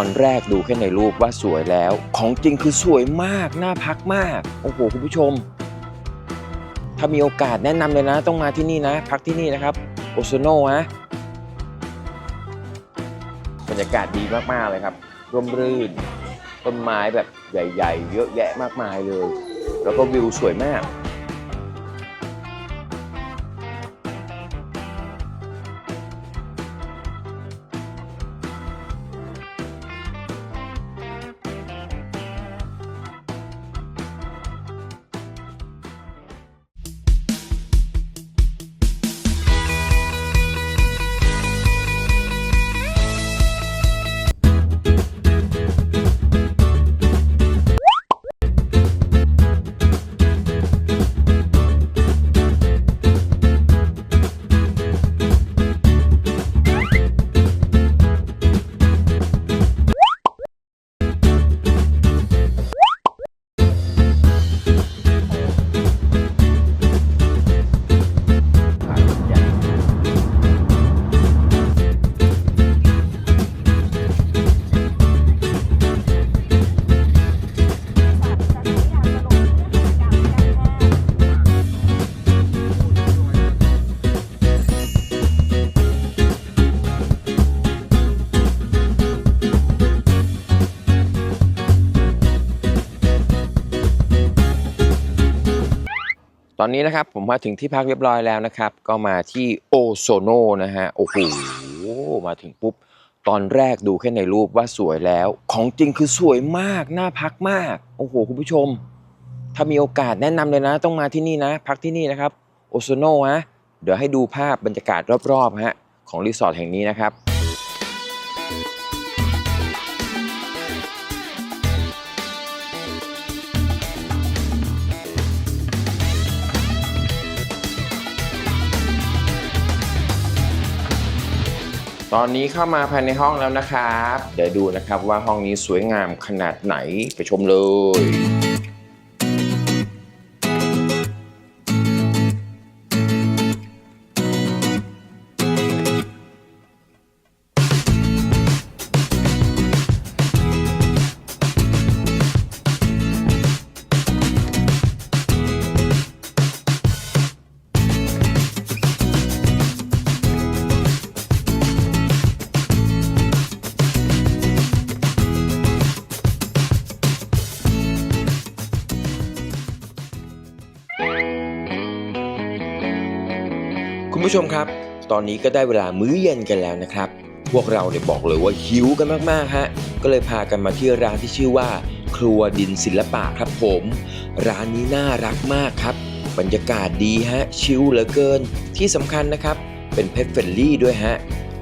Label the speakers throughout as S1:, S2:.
S1: อนแรกดูแค่ในรูปว่าสวยแล้ว ของจริงคือสวยมาก น่าพักมาก โอ้โห คุณผู้ชม ถ้ามีโอกาสแนะนำเลยนะ ต้องมาที่นี่นะ พักที่นี่นะครับ โอโซโนฮะบรรยากาศดีมาก ๆ เลยครับ ร่มรื่น ต้นไม้แบบใหญ่ ๆ เยอะแยะมากมายเลย แล้วก็วิวสวยมาก ตอนนี้นะครับผมมาถึงที่พักเรียบร้อยแล้วนะครับ ก็มาที่โอโซโนนะฮะ โอ้โห มาถึงปุ๊บ ตอนแรกดูแค่ในรูปว่าสวยแล้ว ของจริงคือสวยมาก น่าพักมาก โอ้โห คุณผู้ชม ถ้ามีโอกาสแนะนำเลยนะ ต้องมาที่นี่นะ พักที่นี่นะครับ โอโซโนฮะ เดี๋ยวให้ดูภาพบรรยากาศรอบๆฮะ ของรีสอร์ทแห่งนี้นะครับ ตอนนี้เข้ามาภายในห้องแล้วนะครับ เดี๋ยวดูนะครับว่าห้องนี้สวยงามขนาดไหนไปชมเลย คุณผู้ชมครับ ตอนนี้ก็ได้เวลามื้อเย็นกันแล้วนะครับ พวกเราเนี่ยบอกเลยว่าหิวกันมากๆฮะ ก็เลยพากันมาที่ร้านที่ชื่อว่า ครัวดินศิลปะครับผม ร้านนี้น่ารักมากครับ บรรยากาศดีฮะ ชิลเหลือเกิน ที่สำคัญนะครับ เป็นเพ t เฟ n ลี่ด้วยฮะ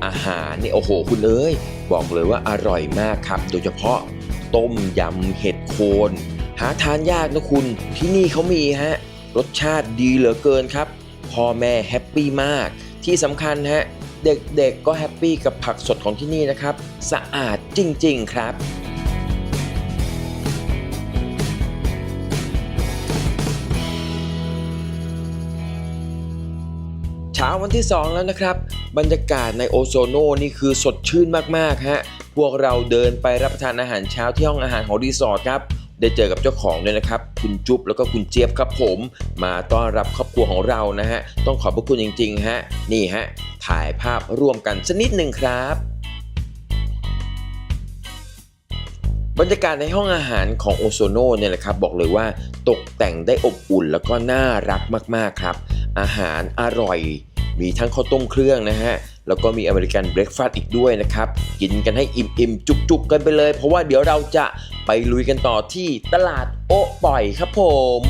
S1: อาหารนี่โอ้โหคุณเอ้ย บอกเลยว่าอร่อยมากครับ โดยเฉพาะต้มยำเห็ดโคน หาทานยากนะคุณ ที่นี่เขามีฮะ รสชาติดีเหลือเกินครับ พ่อแม่แฮปปี้มาก ที่สำคัญฮะเด็กๆก็แฮปปี้กับผักสดของที่นี่นะครับ สะอาดจริง ๆ ครับเช้าวันที่ 2 แล้วนะครับ บรรยากาศในโอโซโนนี่คือสดชื่นมาก ๆ ฮะ พวกเราเดินไปรับประทานอาหารเช้าที่ห้องอาหารของรีสอร์ทครับ ได้เจอกับเจ้าของด้วยนะครับ คุณจุ๊บแล้วก็คุณเจี๊ยบครับผม มาต้อนรับครอบครัวของเรานะฮะ ต้องขอบพระคุณจริงๆฮะ นี่ฮะ ถ่ายภาพร่วมกันสักนิดหนึ่งครับบรรยากาศในห้องอาหารของโอโซโนเนี่ยแหละครับบอกเลยว่าตกแต่งได้อบอุ่นแล้วก็น่ารักมากๆครับ อาหารอร่อย มีทั้งข้าวต้มเครื่องนะฮะ แล้วก็มีอเมริกันเบรคฟาสต์อีกด้วยนะครับ กินกันให้อิ่มๆ จุกๆ กันไปเลย เพราะว่าเดี๋ยวเราจะ ไปลุยกันต่อที่ตลาดโอะปล่อยครับผม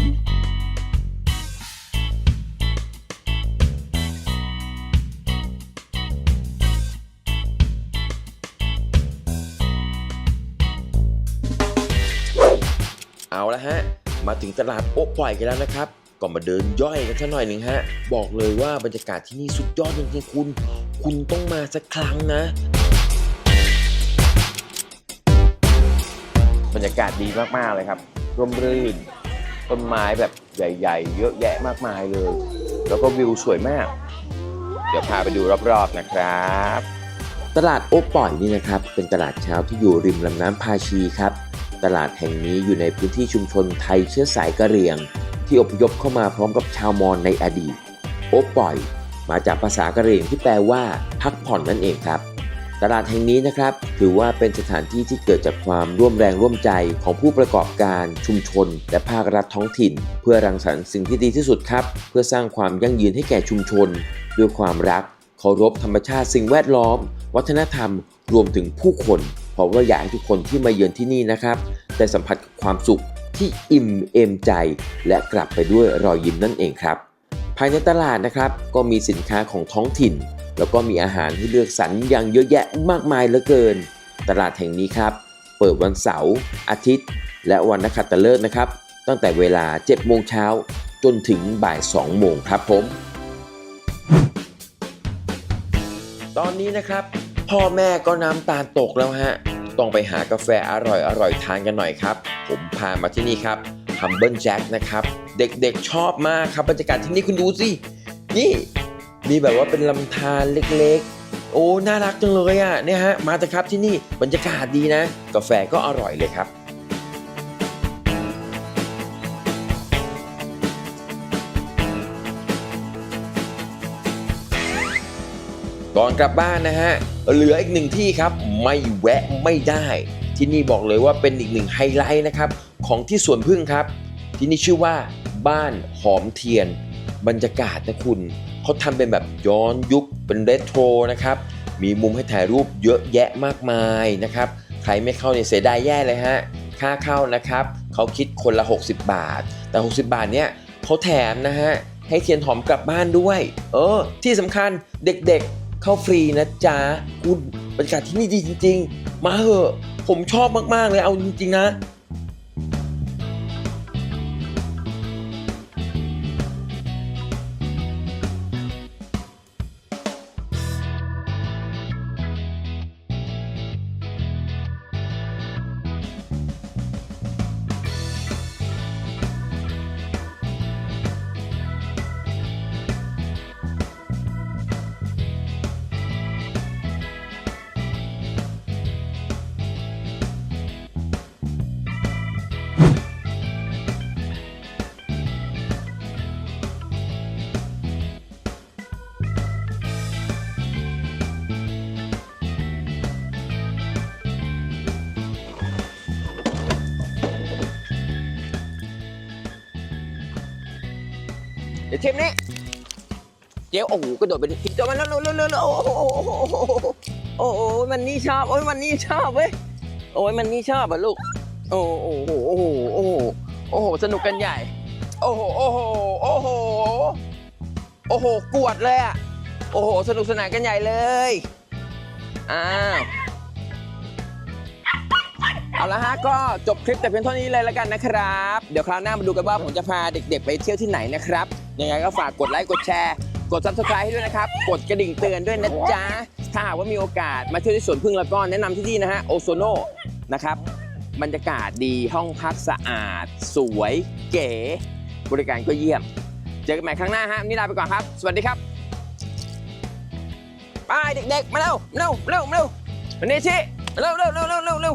S1: เอาละฮะ มาถึงตลาดโอ๊ะปล่อยกันแล้วนะครับ ก็มาเดินย่อยกันสักหน่อยหนึ่งฮะ บอกเลยว่าบรรยากาศที่นี่สุดยอดจริงๆคุณ คุณต้องมาสักครั้งนะ บรรยากาศดีมากๆเลยครับ ร่มรื่น ต้นไม้แบบใหญ่ ๆ เยอะแยะมากมายเลย แล้วก็วิวสวยมาก เดี๋ยวพาไปดูรอบๆนะครับ ตลาดโอ๊ปล่อยนี่นะครับ เป็นตลาดเช้าที่อยู่ริมลำน้ำพาชีครับ ตลาดแห่งนี้อยู่ในพื้นที่ชุมชนไทยเชื้อสายกะเหรี่ยง ที่อพยพเข้ามาพร้อมกับชาวมอญในอดีต โอ๊ปล่อย มาจากภาษากะเหรี่ยงที่แปลว่า พักผ่อนนั่นเองครับ ตลาดแห่งนี้นะครับ ถือว่าเป็นสถานที่ที่เกิดจากความร่วมแรงร่วมใจของผู้ประกอบการชุมชน และภาครัฐท้องถิ่น เพื่อรังสรรค์สิ่งที่ดีที่สุดครับ เพื่อสร้างความยั่งยืนให้แก่ชุมชน ด้วยความรักเคารพธรรมชาติสิ่งแวดล้อม วัฒนธรรม รวมถึงผู้คนเพราะว่าอยากให้ทุกคนที่มาเยือนที่นี่นะครับได้สัมผัสกับความสุขที่อิ่มเอมใจ และกลับไปด้วยรอยยิ้มนั่นเองครับ ภายในตลาดนะครับก็มีสินค้าของท้องถิ่น แล้วก็มีอาหารที่เลือกสรรอย่างเยอะแยะมากมายเหลือเกิน ตลาดแห่งนี้ครับ เปิดวันเสาร์อาทิตย์ และวันนักขัตฤกษ์นะครับ ตั้งแต่เวลา 7 โมงเช้าจนถึงบ่าย 2 โมงครับผม ตอนนี้นะครับ พ่อแม่ก็น้ำตาลตกแล้วฮะ ต้องไปหากาแฟอร่อยอร่อยๆทานกันหน่อยครับ ผมพามาที่นี่ครับ Humble Jack นะครับ เด็กๆชอบมากครับบรรยากาศที่นี่คุณดูสิ นี่ มีแบบว่าเป็นลำธารเล็กๆ โอ้ น่ารักจังเลยอะเนี่ยฮะ มาเถอะครับที่นี่บรรยากาศดีนะ กาแฟก็อร่อยเลยครับก่อนกลับบ้านนะฮะ เหลืออีกหนึ่งที่ครับ ไม่แวะไม่ได้ ที่นี่บอกเลยว่าเป็นอีกหนึ่งไฮไลท์นะครับ ของที่สวนพึ่งครับ ที่นี่ชื่อว่าบ้านหอมเทียน บรรยากาศนะคุณ เขาทำเป็นแบบย้อนยุคเป็นเรโทรนะครับ มีมุมให้ถ่ายรูปเยอะแยะมากมายนะครับ ใครไม่เข้าเนี่ยเสียดายแย่เลยฮะ ค่าเข้านะครับเขาคิดคนละ 60 บาท แต่ 60 บาทเนี่ยเขาแถมนะฮะ ให้เทียนหอมกลับบ้านด้วย เออ ที่สำคัญเด็กๆเข้าฟรีนะจ๊ะคุณบรรยากาศที่นี่ดีจริง ๆ มาเหอะ ผมชอบมากๆเลยเอาจริงๆนะ เดี๋ยวเทมนี้เจ๊โอ้โหกระโดดไปทิ้งตัวมันแล้วเร็วเร็วเร็วเร็วโอ้โหโอ้โหมันนี่ชอบโอ้ยมันนี่ชอบเว้ยโอ้ยมันนี่ชอบอะลูกโอ้โหโอ้โหโอ้โหโอ้โหสนุกกันใหญ่ โอ้โหโอ้โหโอ้โหโอ้โหกวดเลยอะโอ้โหสนุกสนานกันใหญ่เลยอ้าว เอาละฮะก็จบคลิปแต่เพียงเท่านี้เลยแล้วกันนะครับ เดี๋ยวคราวหน้ามาดูกันว่าผมจะพาเด็กๆ ไปเที่ยวที่ไหนนะครับ ยังไงก็ฝากกดไลค์กดแชร์ กด subscribe ให้ด้วยนะครับ กดกระดิ่งเตือนด้วยนะจ๊ะ ถ้าหากว่ามีโอกาสมาเที่ยวที่สวนพึ่งแล้วก็แนะนำที่นี่นะฮะโอโซโนนะครับบรรยากาศดีห้องพักสะอาด สวยเก๋ บริการก็เยี่ยม เจอกันใหม่ครั้งหน้าฮะวันนี่ลาไปก่อนครับ สวัสดีครับไปเด็กๆ มาเร็วเร็วเร็วเร็ววันนี้ชิเร็วเร็วเร็วเร็วเร็วเร็ว